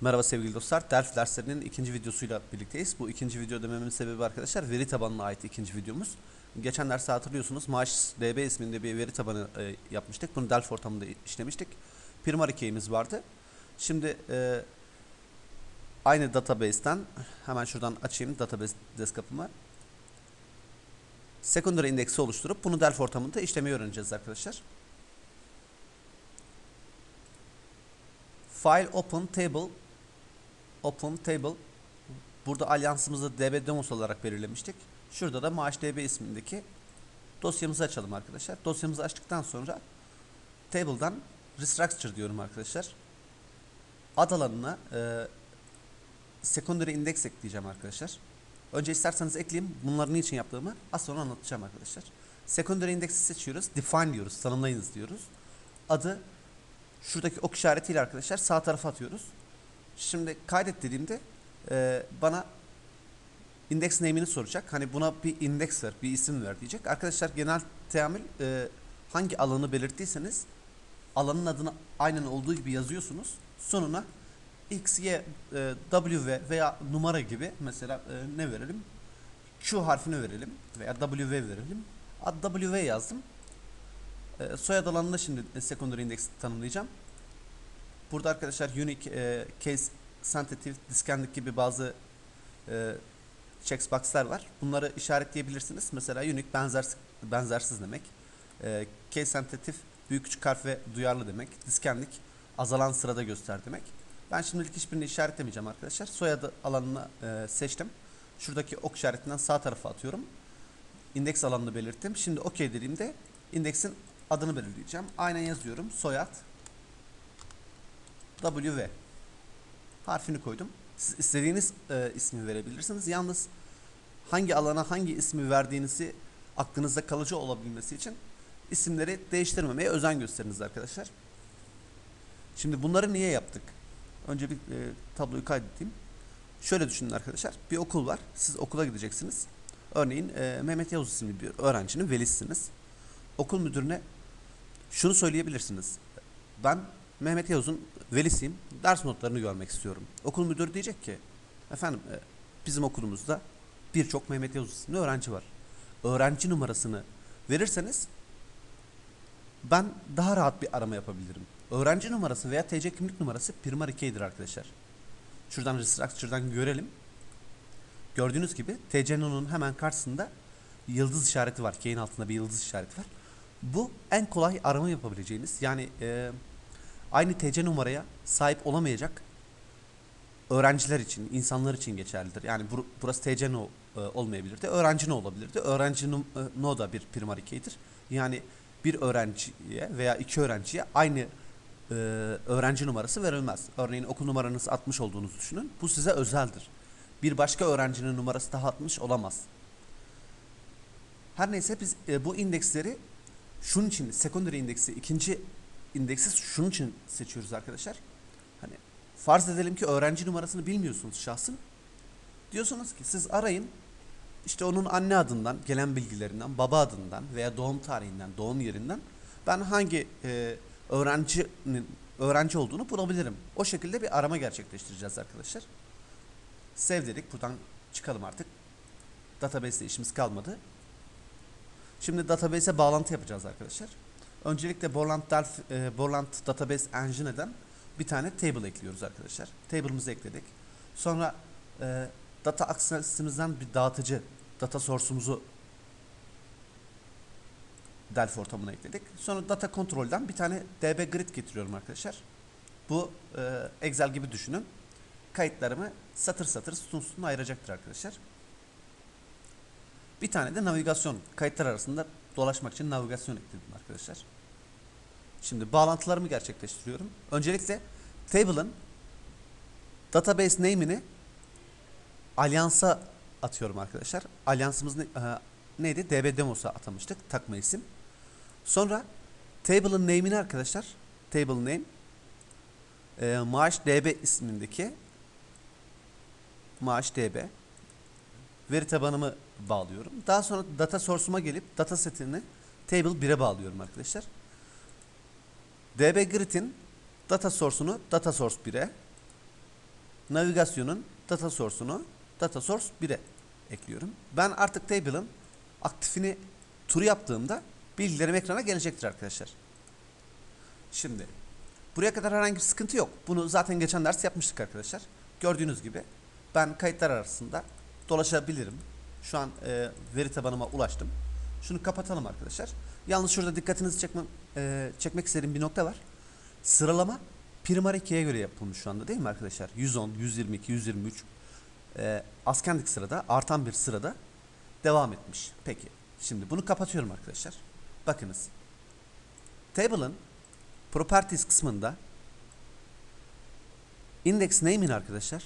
Merhaba sevgili dostlar. Delphi derslerinin ikinci videosuyla birlikteyiz. Bu ikinci video dememin sebebi arkadaşlar veri tabanına ait ikinci videomuz. Geçen derste hatırlıyorsunuz MaaşDB isminde bir veri tabanı e, yapmıştık. Bunu Delphi ortamında işlemiştik. Primary key'imiz vardı. Şimdi e, aynı database'ten hemen şuradan açayım database desktop'ımı. Secondary indeksi oluşturup bunu Delphi ortamında işlemeyi öğreneceğiz arkadaşlar. File open table open table burada alyansımızı db demos olarak belirlemiştik. Şurada da maaşdb ismindeki dosyamızı açalım arkadaşlar. Dosyamızı açtıktan sonra table'dan restructure diyorum arkadaşlar. Ad alanına e, secondary index ekleyeceğim arkadaşlar. Önce isterseniz ekleyeyim. Bunları niçin yaptığımı az sonra anlatacağım arkadaşlar. Secondary index'i seçiyoruz. Define diyoruz. Tanımlayınız diyoruz. Adı şuradaki ok işaretiyle arkadaşlar sağ tarafa atıyoruz. Şimdi kaydet dediğimde e, bana index name'ini soracak. Hani buna bir index ver, bir isim ver diyecek. Arkadaşlar genel teamül e, hangi alanı belirttiyseniz alanın adını aynen olduğu gibi yazıyorsunuz. Sonuna x, y, e, w v veya numara gibi mesela e, ne verelim? Q harfini verelim veya w v verelim. Ad w v yazdım. E, soyad alanında şimdi secondary index tanımlayacağım. Burada arkadaşlar unique, e, case sensitive, disconnect gibi bazı e, checkbox'lar var. Bunları işaretleyebilirsiniz. Mesela unique benzersiz, benzersiz demek. E, case sensitive büyük küçük harf ve duyarlı demek. Disconnect azalan sırada göster demek. Ben şimdilik hiçbirini işaretlemeyeceğim arkadaşlar. Soyadı alanını e, seçtim. Şuradaki ok işaretinden sağ tarafa atıyorum. İndeks alanını belirttim. Şimdi OK dediğimde indeksin adını belirleyeceğim. Aynen yazıyorum. Soyad WV harfini koydum. Siz istediğiniz e, ismi verebilirsiniz. Yalnız hangi alana hangi ismi verdiğinizi aklınızda kalıcı olabilmesi için isimleri değiştirmemeye özen gösteriniz arkadaşlar. Şimdi bunları niye yaptık? Önce bir e, tabloyu kaydedeyim. Şöyle düşünün arkadaşlar. Bir okul var. Siz okula gideceksiniz. Örneğin e, Mehmet Yavuz isimli bir öğrencinin velisiniz. Okul müdürüne şunu söyleyebilirsiniz. Ben Mehmet Yavuz'un velisiyim. Ders notlarını görmek istiyorum. Okul müdürü diyecek ki efendim e, bizim okulumuzda birçok Mehmet Yavuz isimli öğrenci var. Öğrenci numarasını verirseniz ben daha rahat bir arama yapabilirim. Öğrenci numarası veya TC kimlik numarası primary key'dir arkadaşlar. Şuradan restructure'dan görelim. Gördüğünüz gibi TC'nin hemen karşısında yıldız işareti var. Key'in altında bir yıldız işareti var. Bu en kolay arama yapabileceğiniz yani e, aynı TC numaraya sahip olamayacak öğrenciler için, insanlar için geçerlidir. Yani bur- burası TC no e, olmayabilirdi. Öğrenci no olabilirdi. Öğrenci no, e, no da bir primary key'dir. Yani bir öğrenciye veya iki öğrenciye aynı e, öğrenci numarası verilmez. Örneğin okul numaranız 60 olduğunuzu düşünün. Bu size özeldir. Bir başka öğrencinin numarası daha 60 olamaz. Her neyse biz e, bu indeksleri şunun için secondary indeksi ikinci indeksi şunun için seçiyoruz arkadaşlar. Hani farz edelim ki öğrenci numarasını bilmiyorsunuz şahsın. Diyorsunuz ki siz arayın işte onun anne adından, gelen bilgilerinden, baba adından veya doğum tarihinden, doğum yerinden ben hangi e, öğrencinin öğrenci olduğunu bulabilirim. O şekilde bir arama gerçekleştireceğiz arkadaşlar. Save dedik. Buradan çıkalım artık. Database'de işimiz kalmadı. Şimdi database'e bağlantı yapacağız arkadaşlar. Öncelikle Borland, Delphi, e, Borland Database Engine'den bir tane table ekliyoruz arkadaşlar. Table'ımızı ekledik. Sonra e, data access'imizden bir dağıtıcı data source'umuzu Delphi ortamına ekledik. Sonra data control'den bir tane DB grid getiriyorum arkadaşlar. Bu e, Excel gibi düşünün. Kayıtlarımı satır satır sütun sütun ayıracaktır arkadaşlar. Bir tane de navigasyon kayıtlar arasında dolaşmak için navigasyon ekledim arkadaşlar. Şimdi bağlantılarımı gerçekleştiriyorum. Öncelikle table'ın database name'ini alyansa atıyorum arkadaşlar. Alyansımız ne, e, neydi? DB Demos'a atamıştık. Takma isim. Sonra table'ın name'ini arkadaşlar table name e, maaş db ismindeki maaş db veri tabanımı bağlıyorum. Daha sonra data source'uma gelip data setini table 1'e bağlıyorum arkadaşlar. Db grid'in data source'unu data source 1'e navigasyonun data source'unu data source 1'e ekliyorum. Ben artık table'ın aktifini tur yaptığımda bilgilerim ekrana gelecektir arkadaşlar. Şimdi buraya kadar herhangi bir sıkıntı yok. Bunu zaten geçen ders yapmıştık arkadaşlar. Gördüğünüz gibi ben kayıtlar arasında dolaşabilirim. Şu an e, veri tabanıma ulaştım. Şunu kapatalım arkadaşlar. Yalnız şurada dikkatinizi çekmem, e, çekmek istediğim bir nokta var. Sıralama primary key'e göre yapılmış şu anda değil mi arkadaşlar? 110, 122, 123 e, askendik sırada artan bir sırada devam etmiş. Peki şimdi bunu kapatıyorum arkadaşlar. Bakınız. Table'ın properties kısmında index name'ini arkadaşlar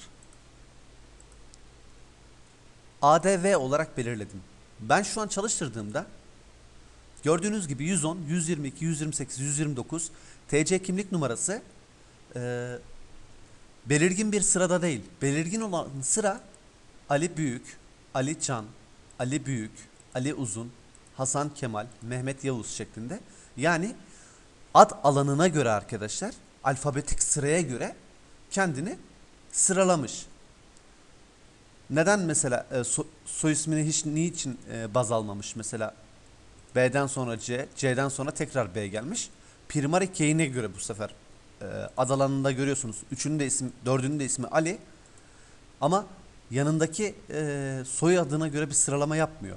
ADV olarak belirledim. Ben şu an çalıştırdığımda gördüğünüz gibi 110, 122, 128, 129 TC kimlik numarası e, belirgin bir sırada değil. Belirgin olan sıra Ali Büyük, Ali Can, Ali Büyük, Ali Uzun, Hasan Kemal, Mehmet Yavuz şeklinde. Yani ad alanına göre arkadaşlar alfabetik sıraya göre kendini sıralamış. Neden mesela e, so, soy ismini hiç niçin e, baz almamış? Mesela B'den sonra C, C'den sonra tekrar B gelmiş. Primary key'ine göre bu sefer e, ad alanında görüyorsunuz. Üçünün de ismi, dördünün de ismi Ali. Ama yanındaki e, soy adına göre bir sıralama yapmıyor.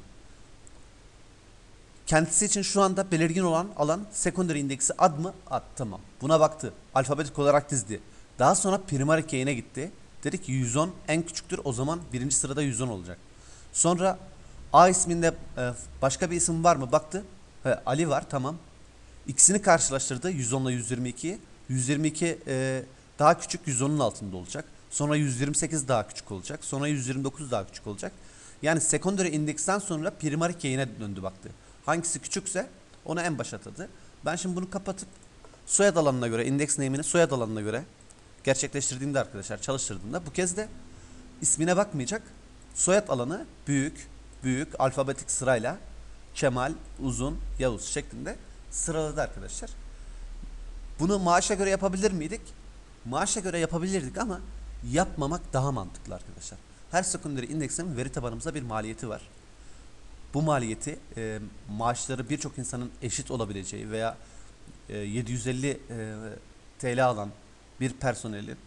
Kendisi için şu anda belirgin olan alan secondary indeksi ad mı? Ad tamam. Buna baktı. Alfabetik olarak dizdi. Daha sonra primary key'ine gitti. Dedi ki 110 en küçüktür o zaman birinci sırada 110 olacak. Sonra A isminde e, başka bir isim var mı? Baktı. He, Ali var tamam. İkisini karşılaştırdı 110 ile 122'yi. 122 e, daha küçük 110'un altında olacak. Sonra 128 daha küçük olacak. Sonra 129 daha küçük olacak. Yani secondary indeksten sonra primary key'ine döndü baktı. Hangisi küçükse onu en başa atadı. Ben şimdi bunu kapatıp soyad alanına göre, index name'ini soyad alanına göre gerçekleştirdiğimde arkadaşlar çalıştırdığımda bu kez de ismine bakmayacak. Soyad alanı büyük, büyük alfabetik sırayla Kemal, Uzun, Yavuz şeklinde sıraladı arkadaşlar. Bunu maaşa göre yapabilir miydik? Maaşa göre yapabilirdik ama yapmamak daha mantıklı arkadaşlar. Her secondary indeksin veri tabanımıza bir maliyeti var. Bu maliyeti e, maaşları birçok insanın eşit olabileceği veya e, 750 e, TL alan bir personelin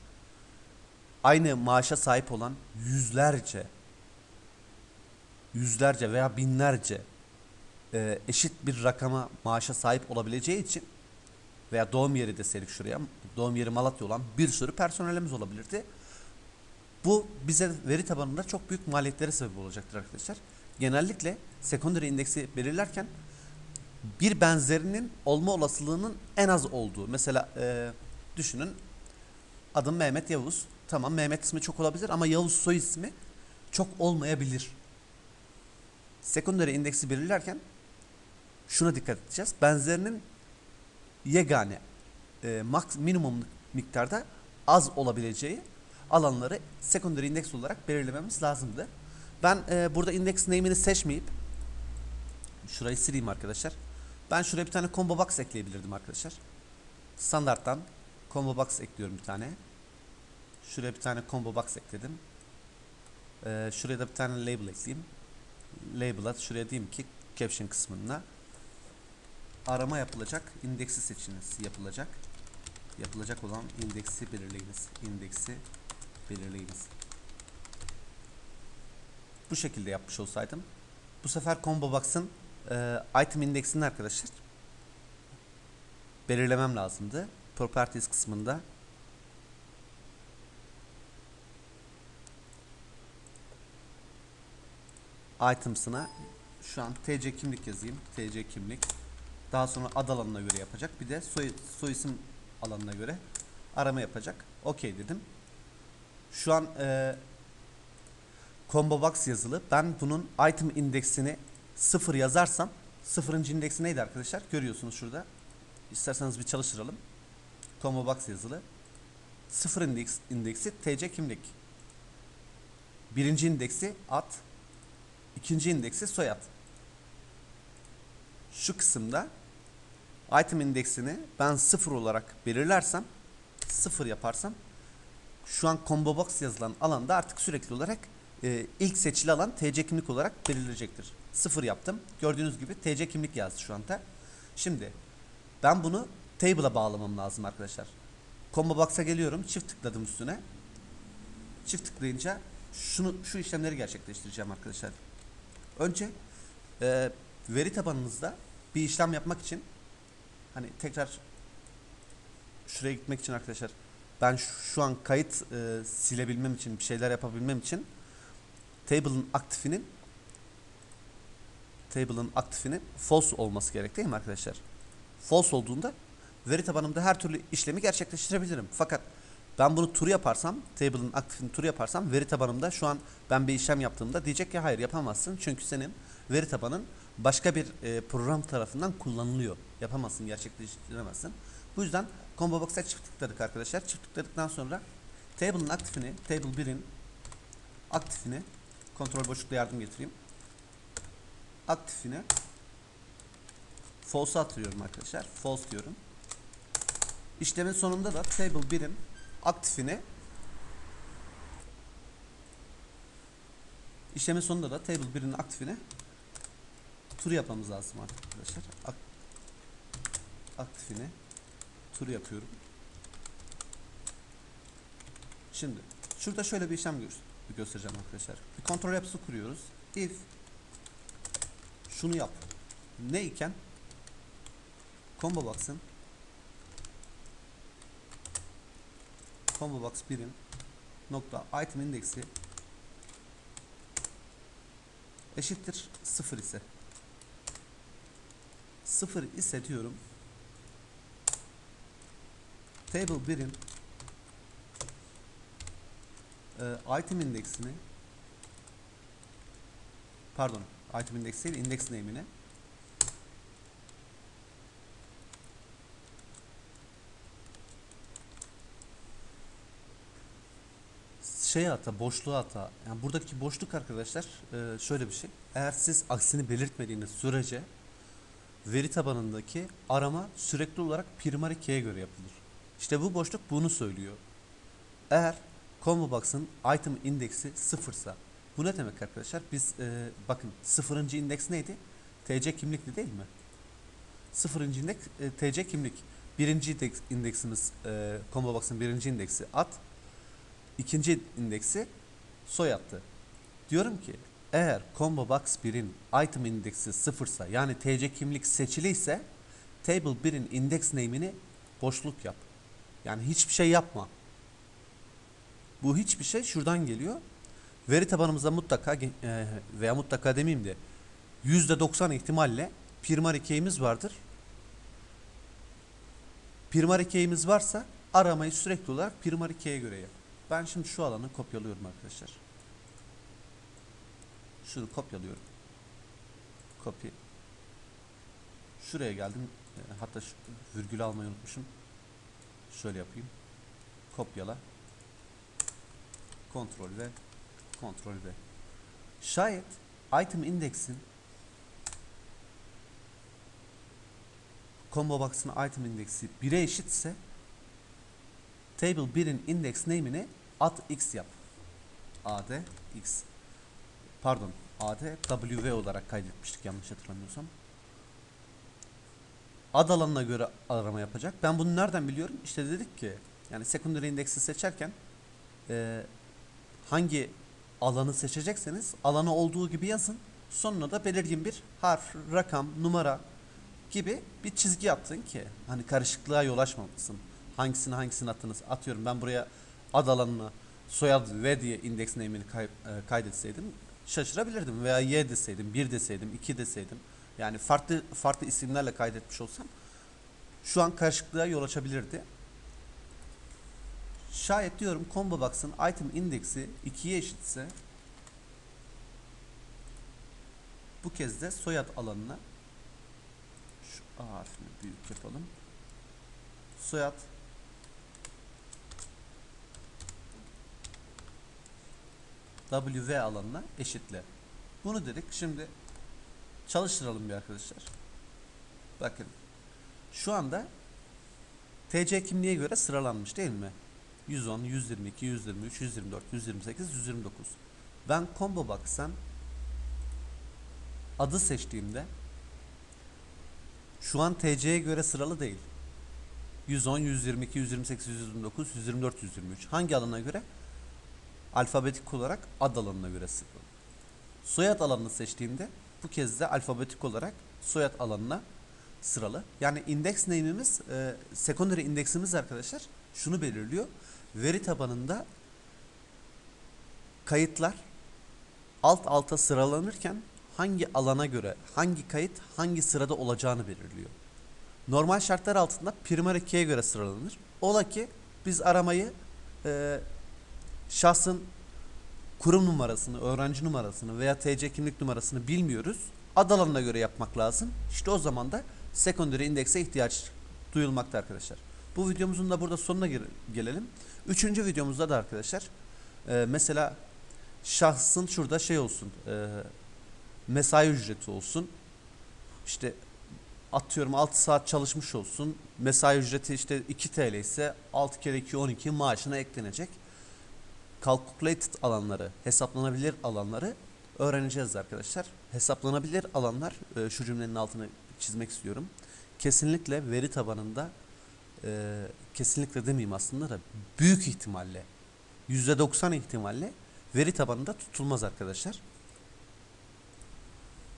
aynı maaşa sahip olan yüzlerce yüzlerce veya binlerce e, eşit bir rakama maaşa sahip olabileceği için veya doğum yeri deseydik şuraya doğum yeri Malatya olan bir sürü personelimiz olabilirdi. Bu bize veri tabanında çok büyük maliyetlere sebep olacaktır arkadaşlar. Genellikle secondary indeksi belirlerken bir benzerinin olma olasılığının en az olduğu. Mesela e, düşünün adım Mehmet Yavuz. Tamam Mehmet ismi çok olabilir ama Yavuz soy ismi çok olmayabilir. Secondary indeksi belirlerken şuna dikkat edeceğiz. Benzerinin yegane e, max minimum miktarda az olabileceği alanları secondary indeks olarak belirlememiz lazımdı. Ben e, burada index name'ini seçmeyip şurayı sileyim arkadaşlar. Ben şuraya bir tane combo box ekleyebilirdim arkadaşlar. Standarttan combo box ekliyorum bir tane. Şuraya bir tane combo box ekledim. Ee, şuraya da bir tane label ekleyeyim. Label'a şuraya diyeyim ki caption kısmına arama yapılacak, indeksi seçiniz yapılacak. Yapılacak olan indeksi belirleyiniz. İndeksi belirleyiniz. Bu şekilde yapmış olsaydım bu sefer combo box'ın e, item indeksini arkadaşlar belirlemem lazımdı. Properties kısmında items'ına şu an TC kimlik yazayım. TC kimlik. Daha sonra ad alanına göre yapacak. Bir de soy, soy isim alanına göre arama yapacak. Okey dedim. Şu an e, combo box yazılı. Ben bunun item indeksini 0 yazarsam sıfırıncı indeksi neydi arkadaşlar? Görüyorsunuz şurada. İsterseniz bir çalıştıralım. Combo box yazılı. Sıfır indeks, indeksi TC kimlik. Birinci indeksi ad. İkinci indeksi soyad. Şu kısımda item indeksini ben sıfır olarak belirlersem sıfır yaparsam şu an combo box yazılan alanda artık sürekli olarak e, ilk seçili alan TC kimlik olarak belirleyecektir. Sıfır yaptım. Gördüğünüz gibi TC kimlik yazdı şu anda. Şimdi ben bunu table'a bağlamam lazım arkadaşlar. Combo box'a geliyorum. Çift tıkladım üstüne. Çift tıklayınca şunu şu işlemleri gerçekleştireceğim arkadaşlar. Önce e, veri tabanınızda bir işlem yapmak için hani tekrar şuraya gitmek için arkadaşlar ben şu, şu an kayıt e, silebilmem için bir şeyler yapabilmem için table'ın aktifinin table'ın aktifinin false olması gerek değil mi arkadaşlar? False olduğunda veri tabanımda her türlü işlemi gerçekleştirebilirim. Fakat ben bunu true yaparsam, table'ın aktifini true yaparsam veri tabanımda şu an ben bir işlem yaptığımda diyecek ki hayır yapamazsın. Çünkü senin veri tabanın başka bir e, program tarafından kullanılıyor. Yapamazsın, gerçekleştiremezsin. Bu yüzden combo box'a çift tıkladık arkadaşlar. Çift tıkladıktan sonra table'ın aktifini, table 1'in aktifini kontrol boşlukla yardım getireyim. Aktifini false'a atıyorum arkadaşlar. False diyorum. İşlemin sonunda da table 1'in aktifini işlemin sonunda da table 1'in aktifini tur yapmamız lazım arkadaşlar. Ak aktifini tur yapıyorum. Şimdi şurada şöyle bir işlem gö göstereceğim arkadaşlar. Bir kontrol yapısı kuruyoruz. If şunu yap. Ne iken combo box'ın combo box 1'in nokta item indeksi eşittir 0 ise. 0 ise diyorum. Table 1'in e, item indeksini pardon item index değil index name'ini şeye ata, boşluğa ata. Yani buradaki boşluk arkadaşlar e, şöyle bir şey. Eğer siz aksini belirtmediğiniz sürece veri tabanındaki arama sürekli olarak primary key'e göre yapılır. İşte bu boşluk bunu söylüyor. Eğer combo box'ın item indeksi sıfırsa bu ne demek arkadaşlar? Biz e, bakın sıfırıncı indeks neydi? TC kimlikli değil mi? Sıfırıncı indeks e, TC kimlik. Birinci indeks, indeksimiz e, combo box'ın birinci indeksi at. İkinci indeksi soyattı. Diyorum ki eğer combo box 1'in item indeksi sıfırsa yani TC kimlik seçiliyse table 1'in index name'ini boşluk yap. Yani hiçbir şey yapma. Bu hiçbir şey şuradan geliyor. Veri tabanımızda mutlaka e, veya mutlaka demeyeyim de %90 ihtimalle primary key'imiz vardır. Primary key'imiz varsa aramayı sürekli olarak primary key'e göre yap. Ben şimdi şu alanı kopyalıyorum arkadaşlar. Şunu kopyalıyorum. Copy. Şuraya geldim. E, hatta şu virgül almayı unutmuşum. Şöyle yapayım. Kopyala. Kontrol ve kontrol ve. Şayet item index'in combo box'ın item indeksi 1'e eşitse table 1'in index name'ini at x yap. ad x. Pardon, ad w olarak kaydetmiştik yanlış hatırlamıyorsam. Ad alanına göre arama yapacak. Ben bunu nereden biliyorum? İşte dedik ki yani secondary indeksi seçerken e, hangi alanı seçecekseniz alanı olduğu gibi yazın. Sonuna da belirgin bir harf, rakam, numara gibi bir çizgi attın ki hani karışıklığa yol açmamışsın. Hangisini hangisini attınız? Atıyorum ben buraya ad alanına soyad ve diye index name'ini kay, e, kaydetseydim şaşırabilirdim veya y deseydim, 1 deseydim, 2 deseydim. Yani farklı farklı isimlerle kaydetmiş olsam şu an karışıklığa yol açabilirdi. Şayet diyorum combo box'ın item indeksi 2'ye eşitse bu kez de soyad alanına şu A harfini büyük yapalım. Soyad WV alanına eşitle. Bunu dedik. Şimdi çalıştıralım bir arkadaşlar. Bakın. Şu anda TC kimliğe göre sıralanmış değil mi? 110, 122, 123, 124, 128, 129. Ben combo box'tan adı seçtiğimde şu an TC'ye göre sıralı değil. 110, 122, 128, 129, 124, 123. Hangi alana göre? Alfabetik olarak ad alanına göre sıralı. Soyad alanını seçtiğimde bu kez de alfabetik olarak soyad alanına sıralı. Yani index name'imiz, e, secondary indeksimiz arkadaşlar şunu belirliyor. Veri tabanında kayıtlar alt alta sıralanırken hangi alana göre hangi kayıt hangi sırada olacağını belirliyor. Normal şartlar altında primer 2'ye göre sıralanır. Ola ki biz aramayı e, şahsın kurum numarasını, öğrenci numarasını veya TC kimlik numarasını bilmiyoruz. Ad alanına göre yapmak lazım. İşte o zaman da secondary indekse ihtiyaç duyulmakta arkadaşlar. Bu videomuzun da burada sonuna gel- gelelim. Üçüncü videomuzda da arkadaşlar e, mesela şahsın şurada şey olsun e, mesai ücreti olsun işte atıyorum 6 saat çalışmış olsun mesai ücreti işte 2 TL ise 6 kere 2 12 maaşına eklenecek calculated alanları hesaplanabilir alanları öğreneceğiz arkadaşlar hesaplanabilir alanlar e, şu cümlenin altını çizmek istiyorum kesinlikle veri tabanında e, kesinlikle demeyeyim aslında da büyük ihtimalle %90 ihtimalle veri tabanında tutulmaz arkadaşlar.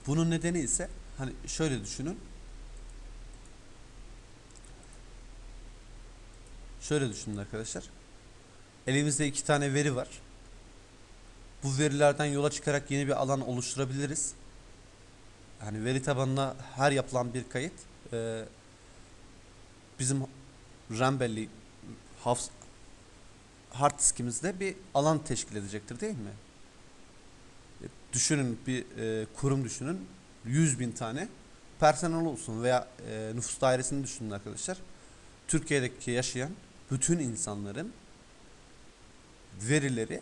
Bunun nedeni ise hani şöyle düşünün. Şöyle düşünün arkadaşlar. Elimizde iki tane veri var. Bu verilerden yola çıkarak yeni bir alan oluşturabiliriz. Yani veri tabanına her yapılan bir kayıt e, bizim RAM hafız, hard diskimizde bir alan teşkil edecektir değil mi? E, Düşünün bir e, kurum düşünün 100 bin tane personel olsun veya e, nüfus dairesini düşünün arkadaşlar. Türkiye'deki yaşayan bütün insanların verileri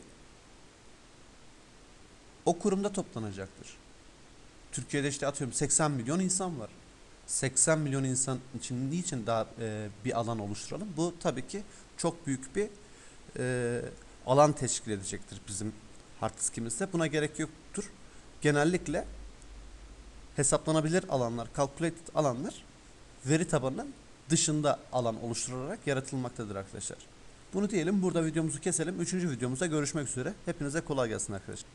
o kurumda toplanacaktır. Türkiye'de işte atıyorum 80 milyon insan var. 80 milyon insan için niçin daha e, bir alan oluşturalım? Bu tabii ki çok büyük bir e, alan teşkil edecektir bizim hard diskimizde. Buna gerek yoktur. Genellikle hesaplanabilir alanlar, calculated alanlar veri tabanının dışında alan oluşturularak yaratılmaktadır arkadaşlar. Bunu diyelim burada videomuzu keselim. Üçüncü videomuzda görüşmek üzere. Hepinize kolay gelsin arkadaşlar.